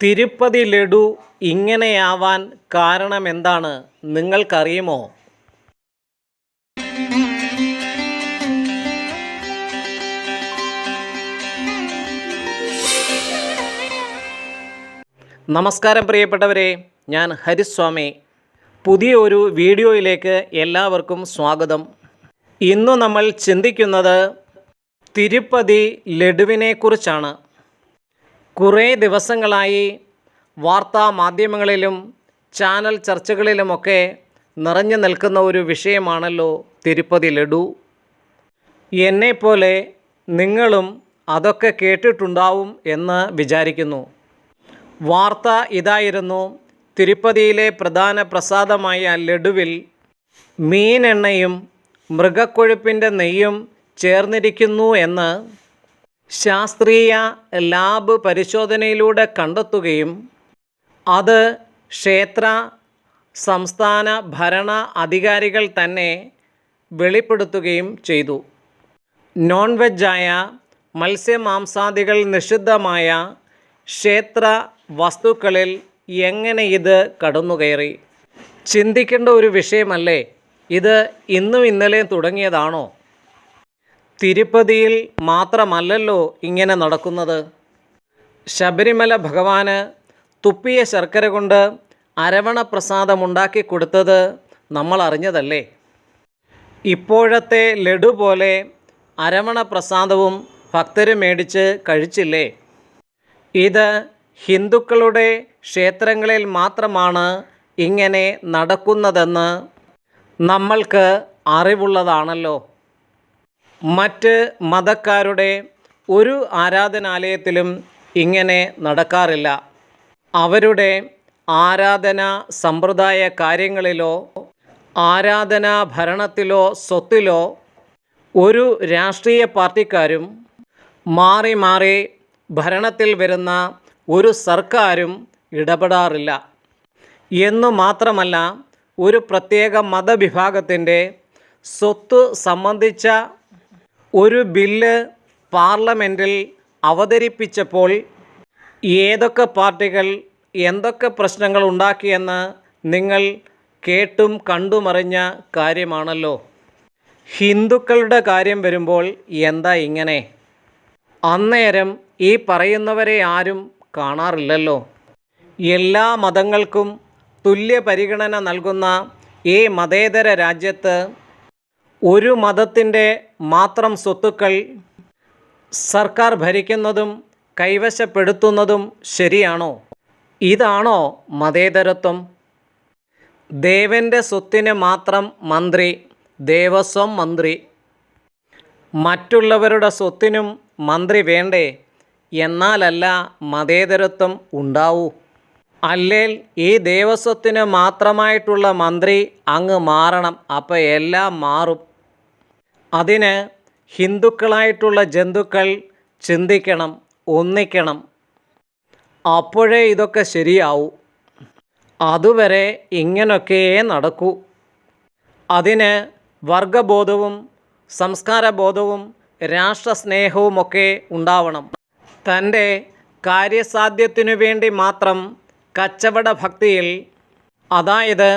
തിരുപ്പതി ലഡു ഇങ്ങനെയാവാൻ കാരണമെന്താണ് നിങ്ങൾക്കറിയുമോ? നമസ്കാരം പ്രിയപ്പെട്ടവരെ ഞാൻ ഹരിസ്വാമി. പുതിയ ഒരു വീഡിയോയിലേക്ക് എല്ലാവർക്കും സ്വാഗതം. ഇന്ന് നമ്മൾ ചിന്തിക്കുന്നത് തിരുപ്പതി ലഡുവിനെക്കുറിച്ചാണ്. കുറേ ദിവസങ്ങളായി വാർത്താ മാധ്യമങ്ങളിലും ചാനൽ ചർച്ചകളിലുമൊക്കെ നിറഞ്ഞു നിൽക്കുന്ന ഒരു വിഷയമാണല്ലോ തിരുപ്പതി ലഡു. എന്നെപ്പോലെ നിങ്ങളും അതൊക്കെ കേട്ടിട്ടുണ്ടാവും എന്ന് വിചാരിക്കുന്നു. വാർത്ത ഇതായിരുന്നു തിരുപ്പതിയിലെ പ്രധാന പ്രസാദമായ ലഡുവിൽ മീനെണ്ണയും മൃഗക്കൊഴുപ്പിന്റെ നെയ്യും ചേർന്നിരിക്കുന്നു എന്ന് ശാസ്ത്രീയ ലാബ് പരിശോധനയിലൂടെ കണ്ടെത്തുകയും അത് ക്ഷേത്ര സംസ്ഥാന ഭരണ അധികാരികൾ തന്നെ വെളിപ്പെടുത്തുകയും ചെയ്തു. നോൺ വെജായ മത്സ്യമാംസാദികൾ നിഷിദ്ധമായ ക്ഷേത്ര വസ്തുക്കളിൽ എങ്ങനെ ഇത് കടന്നുകയറി? ചിന്തിക്കേണ്ട ഒരു വിഷയമല്ലേ? ഇത് ഇന്നും ഇന്നലെയും തുടങ്ങിയതാണോ? തിരുപ്പതിയിൽ മാത്രമല്ലല്ലോ ഇങ്ങനെ നടക്കുന്നത്. ശബരിമല ഭഗവാന് തുപ്പിയ ശർക്കര കൊണ്ട് അരവണ പ്രസാദമുണ്ടാക്കി കൊടുത്തത് നമ്മൾ അറിഞ്ഞതല്ലേ? ഇപ്പോഴത്തെ ലഡു പോലെ അരവണ പ്രസാദവും ഭക്തർ മേടിച്ച് കഴിച്ചില്ലേ? ഇത് ഹിന്ദുക്കളുടെ ക്ഷേത്രങ്ങളിൽ മാത്രമാണ് ഇങ്ങനെ നടക്കുന്നതെന്ന് നമ്മൾക്ക് അറിവുള്ളതാണല്ലോ. മറ്റ് മതക്കാരുടെ ഒരു ആരാധനാലയത്തിലും ഇങ്ങനെ നടക്കാറില്ല. അവരുടെ ആരാധന സമ്പ്രദായ കാര്യങ്ങളിലോ ആരാധനാ ഭരണത്തിലോ സ്വത്തിലോ ഒരു രാഷ്ട്രീയ പാർട്ടിക്കാരും മാറി മാറി ഭരണത്തിൽ വരുന്ന ഒരു സർക്കാരും ഇടപെടാറില്ല. എന്നു മാത്രമല്ല ഒരു പ്രത്യേക മതവിഭാഗത്തിന്റെ സ്വത്ത് സംബന്ധിച്ച ഒരു ബില്ല് പാർലമെന്റിൽ അവതരിപ്പിച്ചപ്പോൾ ഏതൊക്കെ പാർട്ടികൾ എന്തൊക്കെ പ്രശ്നങ്ങൾ ഉണ്ടാക്കിയെന്ന് നിങ്ങൾ കേട്ടും കണ്ടുമറിഞ്ഞ കാര്യമാണല്ലോ. ഹിന്ദുക്കളുടെ കാര്യം വരുമ്പോൾ എന്താ ഇങ്ങനെ? അന്നേരം ഈ പറയുന്നവരെ ആരും കാണാറില്ലല്ലോ. എല്ലാ മതങ്ങൾക്കും തുല്യ പരിഗണന നൽകുന്ന ഈ മതേതര രാജ്യത്ത് ഒരു മതത്തിന്റെ മാത്രം സ്വത്തുക്കൾ സർക്കാർ ഭരിക്കുന്നതും കൈവശപ്പെടുത്തുന്നതും ശരിയാണോ? ഇതാണോ മതേതരത്വം? ദേവന്റെ സ്വത്തിന് മാത്രം മന്ത്രി ദേവസ്വം മന്ത്രി. മറ്റുള്ളവരുടെ സ്വത്തിനും മന്ത്രി വേണ്ടേ? എന്നാലല്ല മതേതരത്വം ഉണ്ടാവൂ. അല്ലേൽ ഈ ദേവസ്വത്തിന് മാത്രമായിട്ടുള്ള മന്ത്രി അങ്ങ് മാറണം. അപ്പോൾ എല്ലാം മാറും. അതിന് ഹിന്ദുക്കളായിട്ടുള്ള ജന്തുക്കൾ ചിന്തിക്കണം ഒന്നിക്കണം. അപ്പോഴേ ഇതൊക്കെ ശരിയാവൂ. അതുവരെ ഇങ്ങനൊക്കെയേ നടക്കൂ. അതിന് വർഗബോധവും സംസ്കാരബോധവും രാഷ്ട്രസ്നേഹവുമൊക്കെ ഉണ്ടാവണം. തന്റെ കാര്യസാധ്യത്തിനു വേണ്ടി മാത്രം കച്ചവട ഭക്തിയിൽ അതായത്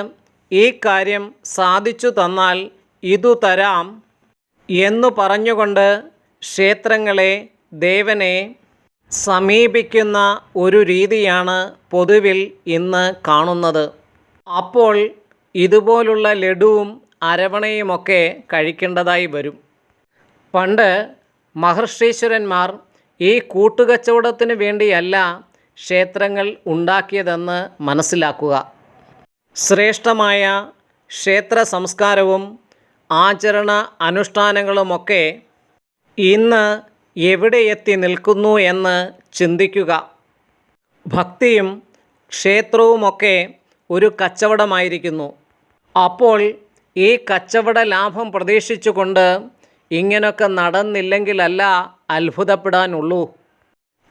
ഈ കാര്യം സാധിച്ചു തന്നാൽ ഇതു തരാം എന്നു പറഞ്ഞുകൊണ്ട് ക്ഷേത്രങ്ങളെ ദേവനെ സമീപിക്കുന്ന ഒരു രീതിയാണ് പൊതുവിൽ ഇന്ന് കാണുന്നത്. അപ്പോൾ ഇതുപോലുള്ള ലഡുവും അരവണയുമൊക്കെ കഴിക്കേണ്ടതായി വരും. പണ്ട് മഹർഷീശ്വരന്മാർ ഈ കൂട്ടുകച്ചവടത്തിന് വേണ്ടിയല്ല ക്ഷേത്രങ്ങൾ ഉണ്ടാക്കിയതെന്ന് മനസ്സിലാക്കുക. ശ്രേഷ്ഠമായ ക്ഷേത്ര സംസ്കാരവും ആചരണ അനുഷ്ഠാനങ്ങളുമൊക്കെ ഇന്ന് എവിടെ എത്തി നിൽക്കുന്നു എന്ന് ചിന്തിക്കുക. ഭക്തിയും ക്ഷേത്രവുമൊക്കെ ഒരു കച്ചവടമായിരിക്കുന്നു. അപ്പോൾ ഈ കച്ചവട ലാഭം പ്രതീക്ഷിച്ചുകൊണ്ട് ഇങ്ങനൊക്കെ നടന്നില്ലെങ്കിലല്ല അത്ഭുതപ്പെടാനുള്ളൂ.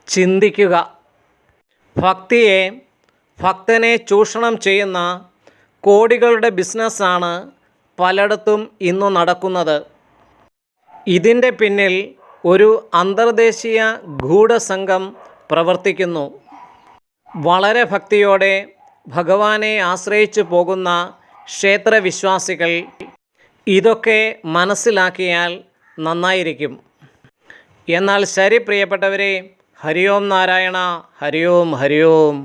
ചിന്തിക്കുക. ഭക്തിയെ ഭക്തനെ ചൂഷണം ചെയ്യുന്ന കോടികളുടെ ബിസിനസ്സാണ് പലയിടത്തും ഇന്നു നടക്കുന്നത്. ഇതിന്റെ പിന്നിൽ ഒരു അന്തർദേശീയ ഗൂഢസംഘം പ്രവർത്തിക്കുന്നു. വളരെ ഭക്തിയോടെ ഭഗവാനെ ആശ്രയിച്ചു പോകുന്ന ക്ഷേത്രവിശ്വാസികൾ ഇതൊക്കെ മനസ്സിലാക്കിയാൽ നന്നായിരിക്കും. എന്നാൽ ശരി പ്രിയപ്പെട്ടവരെ ഹരിയോം നാരായണ ഹരിയോം ഹരിയോം.